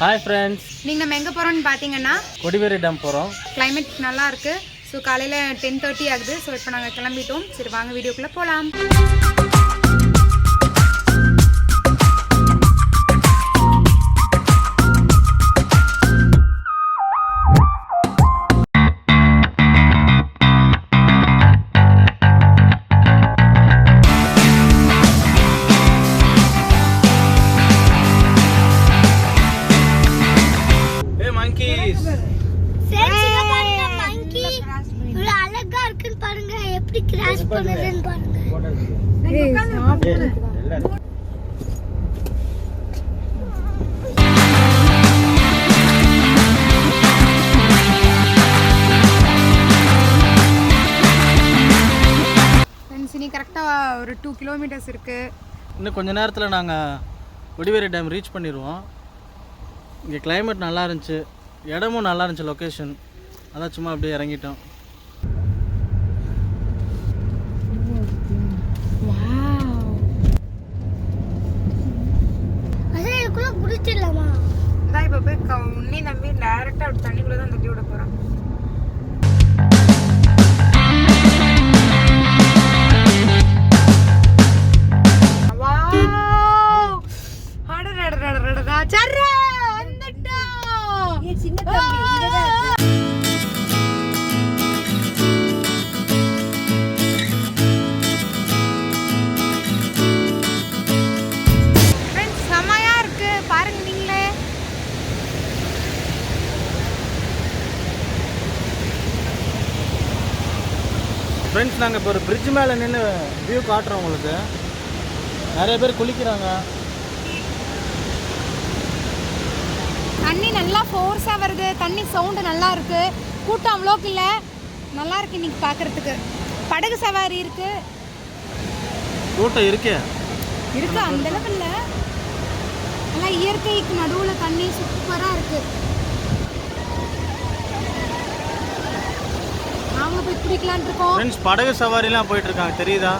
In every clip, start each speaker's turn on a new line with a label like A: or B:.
A: Hi friends
B: நீங்கள் நம்ம எங்கே போகிறோம்னு பார்த்தீங்கன்னா
A: கொடிவேரி டேம் போகிறோம்
B: climate நல்லா இருக்கு. ஸோ காலையில் டென் தேர்ட்டி ஆகுது. ஸோ இப்போ நாங்கள் கிளம்பிட்டோம். சரி வாங்க வீடியோக்குள்ளே போகலாம் இனி கரெக்டாக ஒரு டூ கிலோமீட்டர்ஸ் இருக்குது
A: இன்னும் கொஞ்ச நேரத்தில் நாங்கள் கொடிவேரி டேம் ரீச் பண்ணிடுவோம் இங்கே climate நல்லா இருந்துச்சு. இடமும் நல்லா இருந்துச்சு லொக்கேஷன் அதான் சும்மா அப்படியே இறங்கிட்டோம்.
C: அதான்
B: இதான் இப்போ போய் க உன்னே நம்பி டேரெக்டாக அப்படி தண்ணிக்குள்ளே தான் தட்டி விட போகிறான் செமையா
A: ஃப்ரெண்ட்ஸ் நாங்கள் இப்போ ஒரு பிரிட்ஜ் மேலே நின்று வியூ காட்டுறோம் உங்களுக்கு. நிறைய பேர் குளிக்கிறாங்க.
B: தண்ணி நல்லா ஃபோர்ஸாக வருது. தண்ணி சவுண்டு நல்லா இருக்கு. கூட்டம் அவ்வளோக்கு இல்லை. நல்லா இருக்கு இன்னைக்கு பார்க்கறதுக்கு படகு சவாரி இருக்கு.
A: கூட்டம் இருக்கே.
B: இருக்கு அந்த அளவு இல்லை. நல்லா இயற்கைக்கு நடுவில் தண்ணி சூப்பராக இருக்கு. நாங்களும் போய் குடிக்கலான் இருக்கோம்.
A: ஃப்ரெண்ட்ஸ் படகு சவாரிலாம் போயிட்டு இருக்காங்க தெரியுதா?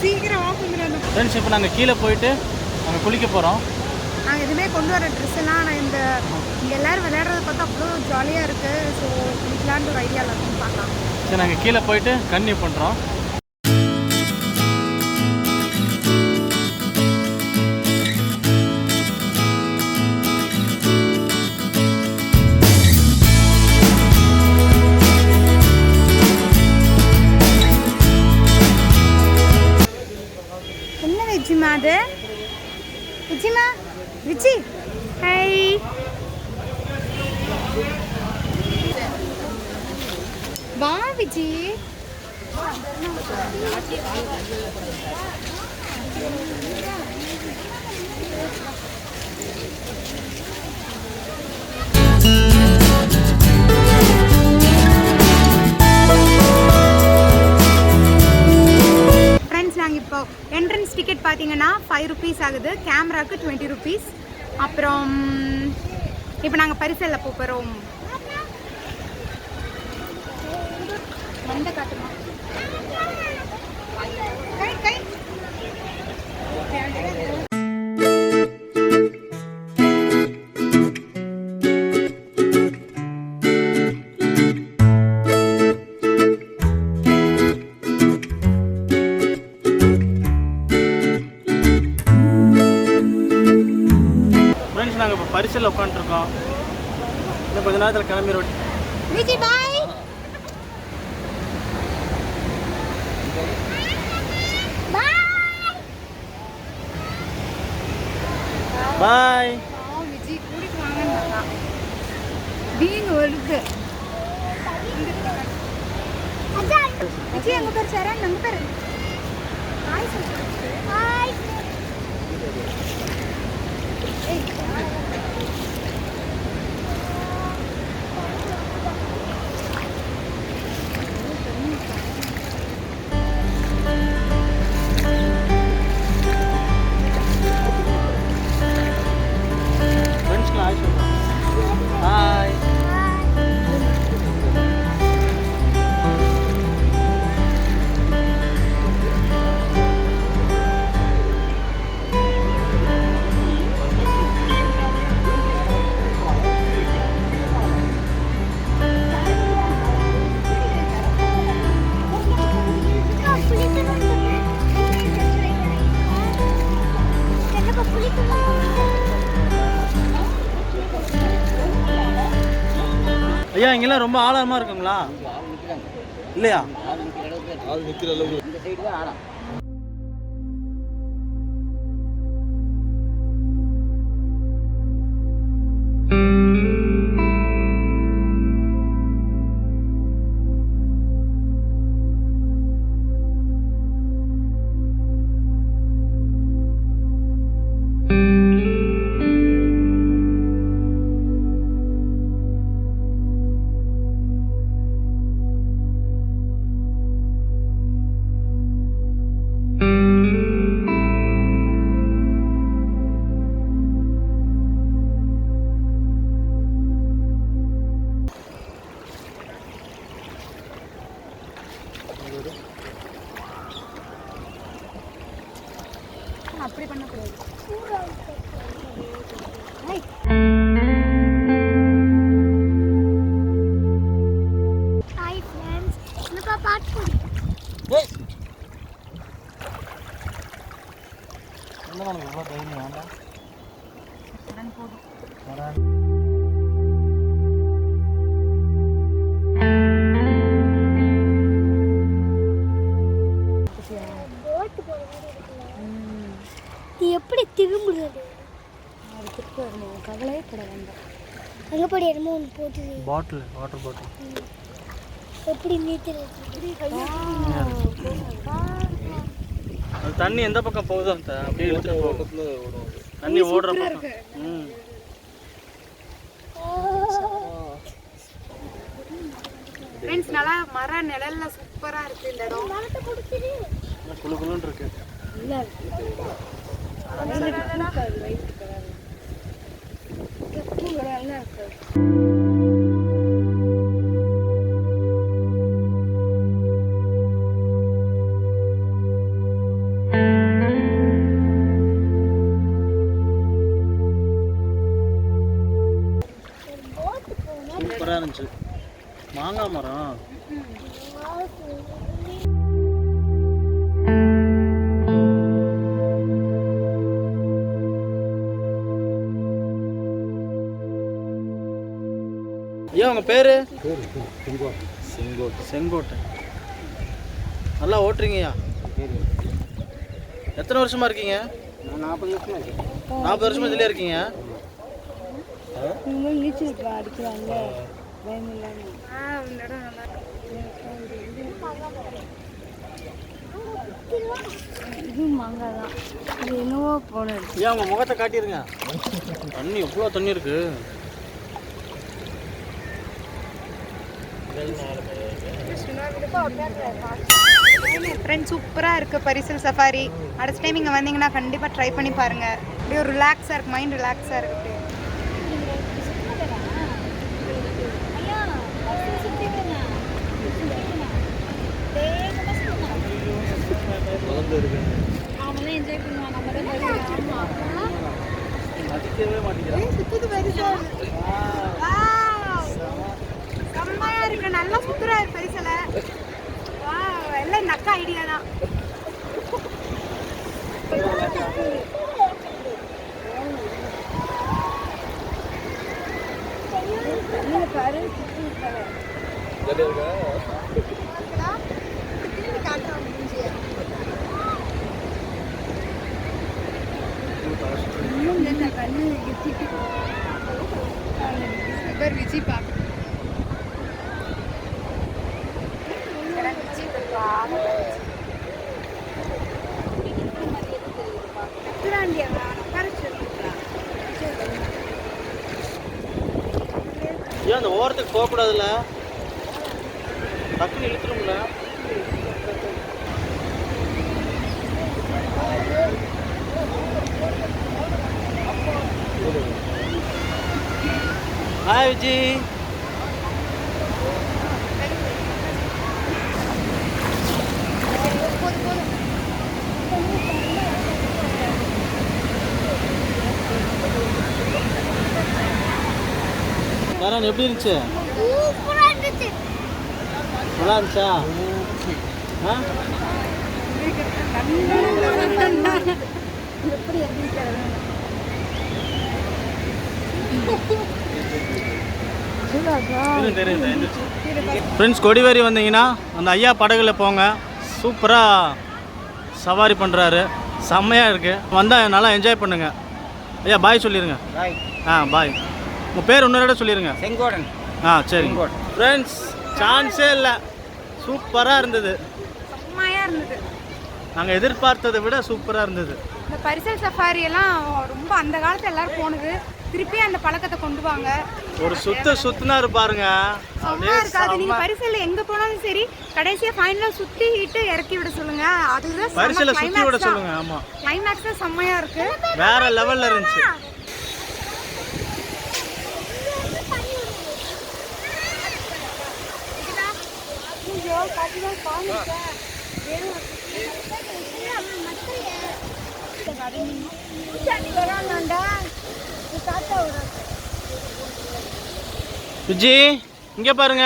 B: சீக்கிரம் ஆஃப் பண்ணிடுறாங்க
A: ஃப்ரெண்ட்ஸ் இப்போ நாங்கள் கீழே போயிட்டு நாங்கள் குளிக்க போகிறோம்
B: நாங்கள் எதுவுமே கொண்டு வர ட்ரெஸ் எல்லாம் நான் இந்த இங்கே எல்லாரும் விளையாடுறத பார்த்தா அவ்வளோ ஜாலியாக இருக்குது ஸோ குளிக்கலான்ட்டு ஒரு ஐடியாவில் பார்க்கலாம்.
A: சரி நாங்கள் கீழே போயிட்டு கன்னியூ பண்ணுறோம்
B: என்ன விஜிமா அது விஜிமா விஜி ஹை வா விஜி ஃப்ரெண்ட்ஸ் நாங்கள் இப்போ. என்ட்ரன்ஸ் டிக்கெட் பார்த்தீங்கன்னா ஃபைவ் ருபீஸ் ஆகுது. கேமராவுக்கு டுவெண்ட்டி ருபீஸ் அப்புறம் இப்போ நாங்கள் பரிசலில் போகிறோம் வந்த காட்டுமா?
A: கொஞ்ச நேரத்தில் கிளம்பிடுவோம்
B: விஜி பாய்
A: பாய் ஏன் இங்கெல்லாம் ரொம்ப ஆழமாக இருக்குங்களா? இல்லையா?
B: அப்படி
C: போட்டு நீ எப்படி திரும்புறது?
B: அது திருப்பி வரணும் கவலையே பட வேண்டாம்.
C: அங்கே போய் என்னமோ ஒன்று போட்டுது.
A: பாட்டில் வாட்டர் பாட்டில்
C: எப்படி நீச்சல்
A: அது தண்ணி எந்த பக்கம் போகுதோ அந்த அப்படியே தண்ணி ஓடுற பக்கம். ம்.
B: மர நிழல்ல சூப்பரா இருக்கு இந்த இடம்.
A: குளு குளுன்னு இருக்கு.
B: நல்லா இருக்கு.
A: ஐயா உங்கள் பேர்? செங்கோட்டை. செங்கோட்டை. நல்லா ஓட்டுறீங்கய்யா. எத்தனை வருஷமா இருக்கீங்க? நாற்பது வருஷமா நாற்பது வருஷமா இதுலேயே இருக்கீங்க?
B: இது மாங்காய் தான் இது என்னவோ
A: ஏன் உங்கள் முகத்தை காட்டிருங்க? தண்ணி எவ்வளோ தண்ணி இருக்கு.
B: ஃப்ரெண்ட் சூப்பராக இருக்குது பரிசல் சஃபாரி. அடுத்த டைம் இங்கே வந்தீங்கன்னா கண்டிப்பாக ட்ரை பண்ணி பாருங்கள் அப்படியே ஒரு ரிலாக்ஸாக இருக்கு மைண்ட் ரிலாக்ஸாக இருக்கு.
A: மதிக்கவே மாட்டேங்கிறேன்
B: சுத்துது நல்லா இருக்கு நல்லா சுத்துறா பரிசல. வா எல்லாம் இந்த அக்கா ஐடியா தான். இவர் விஜய் பார்க்க
A: ஏன் அந்த ஓரத்துக்கு போகக்கூடாதுல்ல டக்குன்னு இழுத்துரும்ல ஹாய் விஜி Thank you. இருந்துச்சு?
C: சூப்பரா இருந்துச்சு.
A: நல்லா இருந்துச்சா? ஆ? ஃப்ரெண்ட்ஸ் கொடிவேரி வந்தீங்கன்னா அந்த ஐயா படகுல போங்க. சூப்பராக சவாரி பண்ணுறாரு செம்மையாக இருக்குது வந்தால் நல்லா என்ஜாய் பண்ணுங்க. ஐயா பாய் சொல்லிடுங்க ஆ பாய் உங்கள் பேர் இன்னொரு சொல்லிடுங்க
D: செங்கோடன்.
A: ஆ சரிங்க. ஃப்ரெண்ட்ஸ் சான்ஸே இல்லை. சூப்பராக இருந்தது.
B: செம்மையாக இருந்தது.
A: நாங்கள் எதிர்பார்த்ததை விட சூப்பராக இருந்தது.
B: இந்த பரிசல் சஃபாரி எல்லாம் ரொம்ப அந்த காலத்துல எல்லாரும் போனது. திருப்பி அந்த பழக்கத்தை கொண்டு வாங்க.
A: ஒரு சுத்த சுத்தினாரு பாருங்க.
B: செம்மையா இருக்காது. நீங்க பரிசல்ல எங்க போனாலும் சரி கடைசியா ஃபைனலா சுத்திட்டு இறக்கி விட சொல்லுங்க. அதுதான்
A: பரிசில சுற்றி விட சொல்லுங்க ஆமாம்
B: கிளைமேக்ஸ் தான் செம்மையா இருக்கு.
A: வேற லெவலில் இருந்துச்சு. விஜி இங்கே பாருங்க.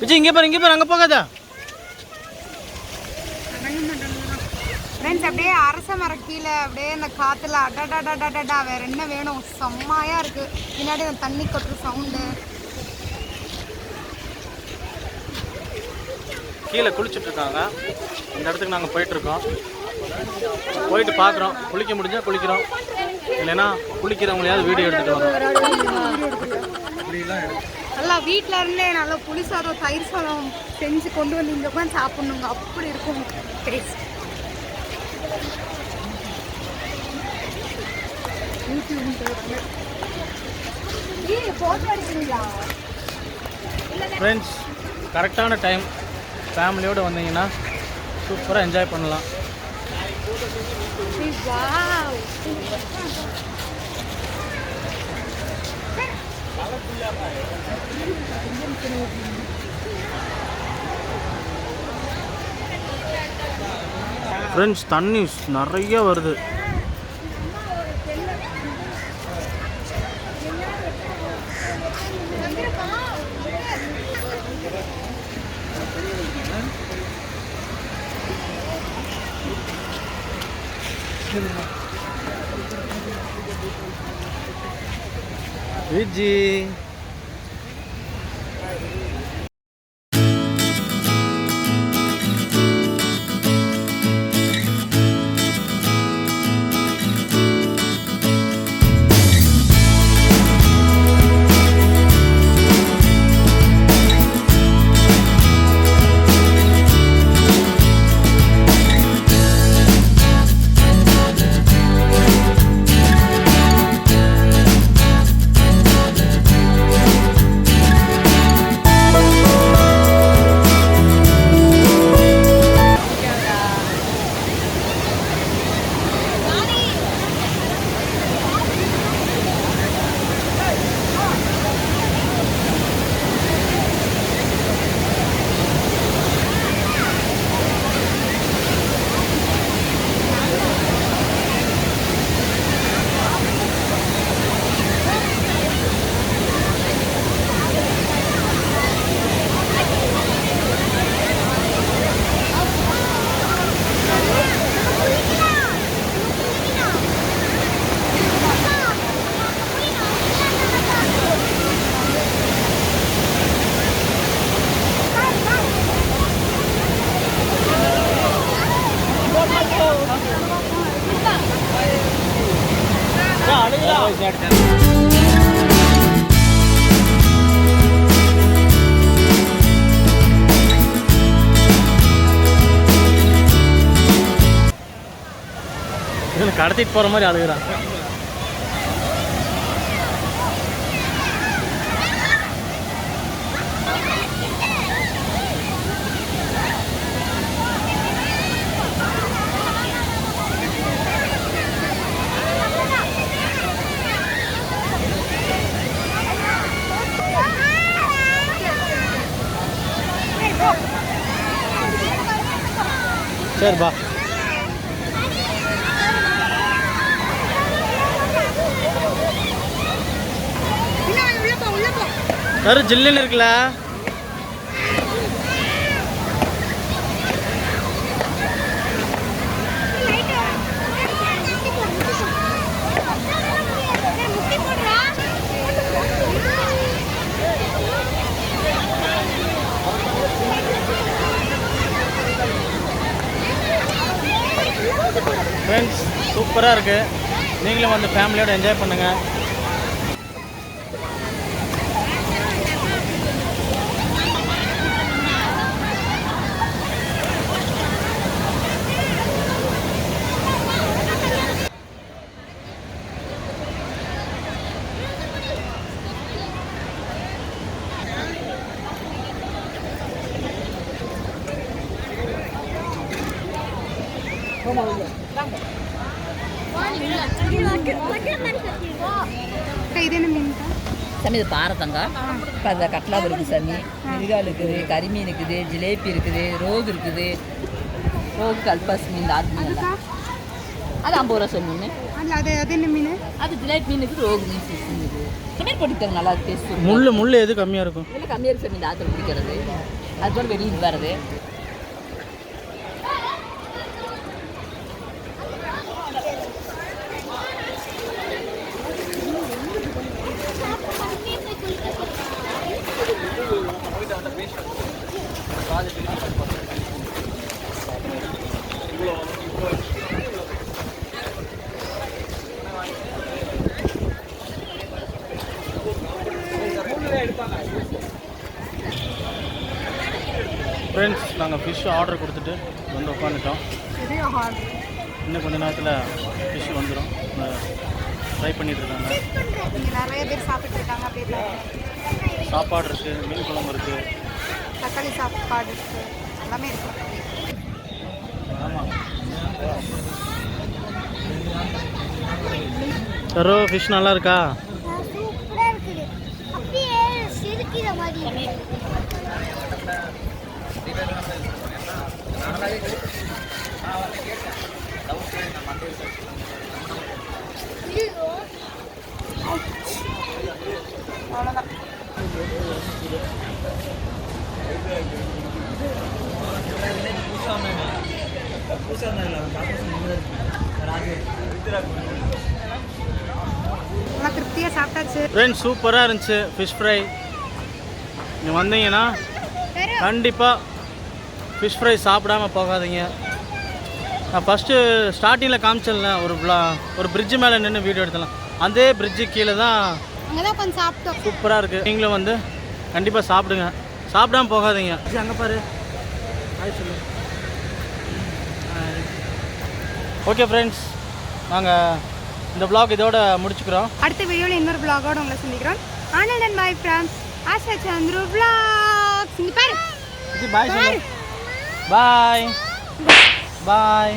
A: விஜி இங்கே பாருங்க இங்கே பாரு அங்கே போகாதா.
B: ஃப்ரெண்ட்ஸ் அப்படியே அரச மரம் கீழே அப்படியே இந்த காத்துல அடடடடடா வேற என்ன வேணும்? செம்மாயா இருக்கு. பின்னாடி அந்த தண்ணி கொட்டுற சவுண்டு
A: கீழே குளிச்சுட்டு இருக்காங்க இந்த இடத்துக்கு நாங்கள் போயிட்டு இருக்கோம் போயிட்டு பார்க்குறோம் குளிக்க முடிஞ்சா குளிக்கிறோம். இல்லைன்னா குளிக்கிறவங்களையாவது வீடியோ எடுத்துட்டு வரோம்
B: நல்லா வீட்ல இருந்தே நல்லா புளி சாதம் தயிர் சாதம் செஞ்சு கொண்டு வந்து இங்க உட்காந்து சாப்பிடணுங்க. அப்படி இருக்கும். டேஸ்ட்
A: ஃப்ரெண்ட்ஸ் கரெக்டான டைம் ஃபேமிலியோடு வந்தீங்கன்னா சூப்பராக என்ஜாய் பண்ணலாம். ஃப்ரெண்ட்ஸ் தண்ணி நிறைய வருது. விஜி கடத்திட்டு போகிற மாதிரி அழுகுறான் சரி பா வெறும் ஜில்லுன்னு இருக்குல்ல. ஃப்ரெண்ட்ஸ் சூப்பராக இருக்குது நீங்களும் வந்து ஃபேமிலியோடு என்ஜாய் பண்ணுங்கள்
B: இது
D: பாரதங்க? இப்போ அந்த கட்லா இருக்குது சாமி மிருகால் இருக்குது கரிமீன் இருக்குது ஜிலேபி இருக்குது ரோகு இருக்குது. ரோகு கல்பாஸ் மீன்
B: அதுக்கா
D: அது ஐம்பது ரூபா
B: அதில் அது அது என்ன மீன்?
D: அது ஜிலேபி மீன் இருக்குது ரோகு மீன் ஃபிஷ் மீன் இருக்குது மீன் போட்டுக்காங்க நல்லா டேஸ்ட்
A: முள் முள் எது கம்மியாக இருக்கும்?
D: இதில் கம்மியாக இருக்கு சாமி இந்த ஆற்றுல பிடிக்கிறது அது கூட வெளியே வர்றது
A: ஃப்ரெண்ட்ஸ் நாங்கள் ஃபிஷ் ஆர்டர் கொடுத்துட்டு வந்து உட்காந்துட்டோம் இன்னும் கொஞ்ச நேரத்தில் ஃபிஷ் வந்துடும் ட்ரை பண்ணிகிட்ருக்காங்க இருக்காங்க.
B: நிறைய பேர் சாப்பிட்டுருக்காங்க
A: சாப்பாடு இருக்குது மீன் குழம்பு இருக்குது
B: தக்காளி சாப்பாடு இருக்குது எல்லாமே இருக்கு.
A: ஆமாம் சரோ ஃபிஷ் நல்லா இருக்கா?
C: சூப்பராக இருக்குது. அப்படியே சிரிக்கிற மாதிரி
B: திருப்தியாக சாப்பிட்டாச்சு.
A: ஃப்ரெண்ட்ஸ் சூப்பராக இருந்துச்சு ஃபிஷ் ஃப்ரை நீங்கள் வந்தீங்கன்னா கண்டிப்பாக ஃபிஷ் ஃப்ரை சாப்பிடாம போகாதீங்க. நான் ஃபஸ்ட்டு ஸ்டார்டிங்கில் காமிச்சேன்ல ஒரு ஒரு பிரிட்ஜு மேலே நின்று வீடியோ எடுத்தலாம் அதே பிரிட்ஜு கீழே தான்
B: அங்கே தான் கொஞ்சம் சாப்பிட்டோம்.
A: சூப்பராக இருக்குது நீங்களும் வந்து கண்டிப்பாக சாப்பிடுங்க. சாப்பிடாம போகாதீங்க. அங்கே பாரு. சொல்லு. ஓகே ஃப்ரெண்ட்ஸ் நாங்கள் இந்த vlog இதோட முடிச்சுக்கிறோம்.
B: அடுத்த வீடியோவில் இன்னொரு vlog-ஓட உங்களை சந்திக்கிறோம். Anand and boy friends Asha Chandru vlogs. இங்க பாரு.
A: பாய் சொல்லு. பாய் பாய்